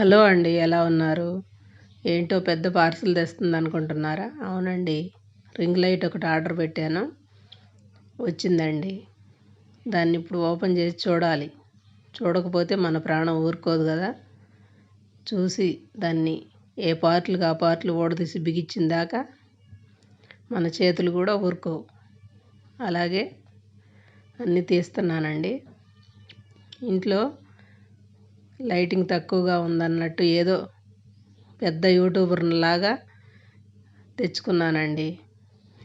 Hello అండి ఎలా ఉన్నారు? ఏంటో పెద్ద పార్సిల్ తెస్తుంది అనుకుంటున్నారా? అవునండి రింగ్ లైట్ ఒకటి ఆర్డర్ పెట్టాను. వచ్చిందండి. దాన్ని ఇప్పుడు ఓపెన్ చేసి చూడాలి. చూడకపోతే మన ప్రాణం ఊరుకోదు కదా. చూసి దాన్ని ఏ పార్ట్లుగా ఆ పార్ట్లు ఓడదీసి బిగించిన దాకా మన చేతులు కూడా ఊరుకోవు. అలాగే అన్నీ తీస్తున్నానండి. ఇంట్లో లైటింగ్ తక్కువగా ఉందన్నట్టు ఏదో పెద్ద యూట్యూబర్ లాగా తెచ్చుకున్నానండి.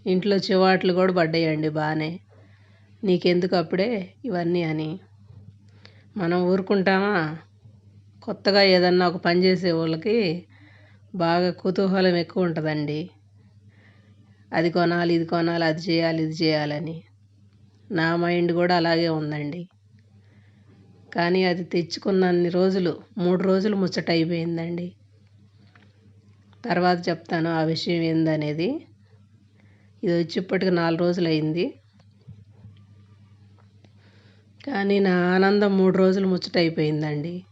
ఇంట్లో చివాట్లు కూడా పడ్డాయండి బాగానే నీకెందుకు అప్పుడే ఇవన్నీ అని. మనం ఊరుకుంటామా? కొత్తగా ఏదన్నా ఒక పని చేసే వాళ్ళకి బాగా కుతూహలం ఎక్కువ ఉంటుందండి. అది కొనాలి ఇది కొనాలి అది చేయాలి ఇది చేయాలని నా మైండ్ కూడా అలాగే ఉందండి. కానీ అది తెచ్చుకున్నన్ని రోజులు మూడు రోజులు ముచ్చట అయిపోయిందండి. తర్వాత చెప్తాను ఆ విషయం ఏందనేది. ఇది వచ్చి ఇప్పటికి నాలుగు రోజులు అయింది. కానీ నా ఆనందం మూడు రోజులు ముచ్చట అయిపోయిందండి.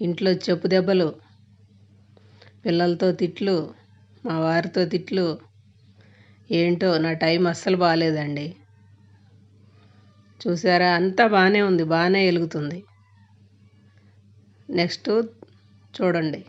ఇంట్లో చెప్పు దెబ్బలు పిల్లలతో తిట్లు మా వారితో తిట్లు ఏంటో నా టైం అస్సలు బాగాలేదండి. చూసారా? అంతా బాగానే ఉంది బాగానే వెలుగుతుంది నెక్స్ట్ చూడండి.